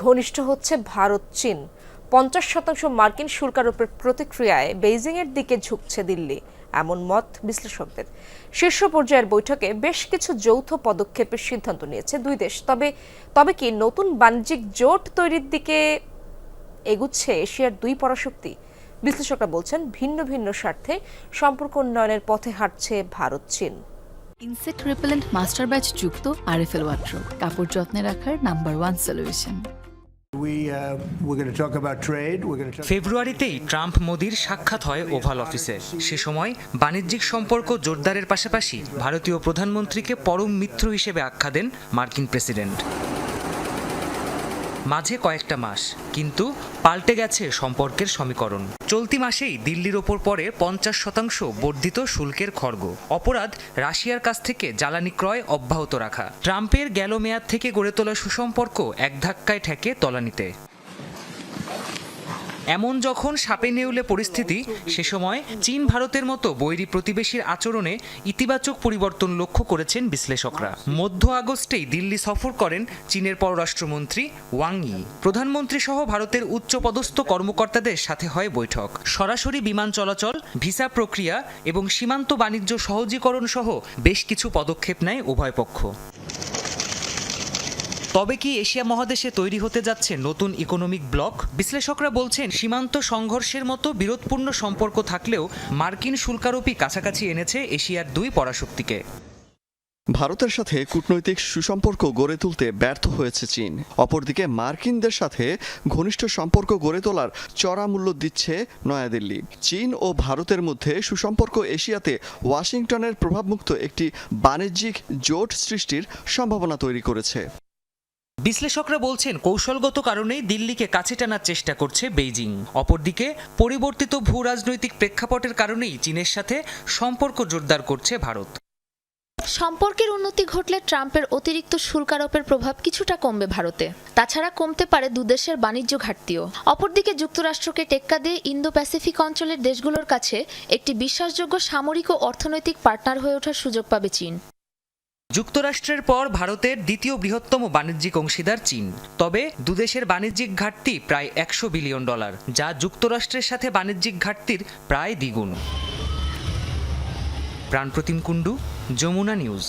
ঘনিষ্ঠ হচ্ছে ভারত, চীন। পঞ্চাশ শতাংশ মার্কিন শুল্ক আরোপের প্রতিক্রিয়ায় বেইজিংয়ের দিকে ঝুঁকছে দিল্লি, এমন মত বিশ্লেষকদের। শীর্ষ পর্যায়ের বৈঠকে বেশ কিছু যৌথ পদক্ষেপের সিদ্ধান্ত নিয়েছে দুই দেশ। তবে তবে কি নতুন বাণিজ্যিক জোট তৈরির দিকে এগুচ্ছে এশিয়ার দুই পরাশক্তি? বিশ্লেষকরা বলছেন, ভিন্ন ভিন্ন স্বার্থে সম্পর্ক উন্নয়নের পথে হাঁটছে ভারত, চীন। ইনসেক্ট রিপেলেন্ট মাস্টার ব্যাচ যুক্ত আরএফএল ওয়াট্রো। কাপড় যত্নে রাখার নাম্বার ওয়ান সলিউশন। Uh, ফেব্রুয়ারিতেই ট্রাম্প মোদির সাক্ষাৎ হয় ওভাল অফিসে। সে সময় বাণিজ্যিক সম্পর্ক জোরদারের পাশাপাশি ভারতীয় প্রধানমন্ত্রীকে পরম মিত্র হিসেবে আখ্যা দেন মার্কিন প্রেসিডেন্ট। মাঝে কয়েকটা মাস, কিন্তু পাল্টে গেছে সম্পর্কের সমীকরণ। চলতি মাসেই দিল্লির ওপর পড়ে পঞ্চাশ শতাংশ বর্ধিত শুল্কের খড়গ অপরাধ রাশিয়ার কাছ থেকে জ্বালানি ক্রয় অব্যাহত রাখা। ট্রাম্পের গেল মেয়াদ থেকে গড়ে তোলা সুসম্পর্ক এক ধাক্কায় ঠেকে তলানিতে। এমন যখন সাপে নেউলে পরিস্থিতি, সে সময় চীন ভারতের মতো বৈরী প্রতিবেশীর আচরণে ইতিবাচক পরিবর্তন লক্ষ্য করেছেন বিশ্লেষকরা। মধ্য আগস্টেই দিল্লি সফর করেন চীনের পররাষ্ট্রমন্ত্রী ওয়াং ই। প্রধানমন্ত্রী সহ ভারতের উচ্চপদস্থ কর্মকর্তাদের সাথে হয় বৈঠক। সরাসরি বিমান চলাচল, ভিসা প্রক্রিয়া এবং সীমান্ত বাণিজ্য সহজীকরণ সহ বেশ কিছু পদক্ষেপ নেয় উভয় পক্ষ। তবে কি এশিয়া মহাদেশে তৈরি হতে যাচ্ছে নতুন ইকোনমিক ব্লক বিশ্লেষকরা বলছেন, সীমান্ত সংঘর্ষের মতো বিরোধপূর্ণ সম্পর্ক থাকলেও মার্কিন শুল্কারোপী কাছাকাছি এনেছে এশিয়ার দুই পরাশক্তিকে। ভারতের সাথে কূটনৈতিক সুসম্পর্ক গড়ে তুলতে ব্যর্থ হয়েছে চীন। অপরদিকে মার্কিনদের সাথে ঘনিষ্ঠ সম্পর্ক গড়ে তোলার চড়া মূল্য দিচ্ছে নয়াদিল্লি। চীন ও ভারতের মধ্যে সুসম্পর্ক এশিয়াতে ওয়াশিংটনের প্রভাবমুক্ত একটি বাণিজ্যিক জোট সৃষ্টির সম্ভাবনা তৈরি করেছে। বিশ্লেষকরা বলছেন, কৌশলগত কারণেই দিল্লিকে কাছে টানার চেষ্টা করছে বেইজিং। অপরদিকে, পরিবর্তিত ভূ রাজনৈতিক প্রেক্ষাপটের কারণেই চীনের সাথে সম্পর্ক জোরদার করছে ভারত। সম্পর্কের উন্নতি ঘটলে ট্রাম্পের অতিরিক্ত শুল্ক আরোপের প্রভাব কিছুটা কমবে ভারতে। তাছাড়া কমতে পারে দুদেশের বাণিজ্য ঘাটতিও। অপরদিকে, যুক্তরাষ্ট্রকে টেক্কা দিয়ে ইন্দো প্যাসিফিক অঞ্চলের দেশগুলোর কাছে একটি বিশ্বাসযোগ্য সামরিক ও অর্থনৈতিক পার্টনার হয়ে ওঠার সুযোগ পাবে চীন। যুক্তরাষ্ট্রের পর ভারতের দ্বিতীয় বৃহত্তম বাণিজ্যিক অংশীদার চীন। তবে দুদেশের বাণিজ্যিক ঘাটতি প্রায় একশো বিলিয়ন ডলার, যা যুক্তরাষ্ট্রের সাথে বাণিজ্যিক ঘাটতির প্রায় দ্বিগুণ। প্রাণপ্রতিম কুণ্ডু, যমুনা নিউজ।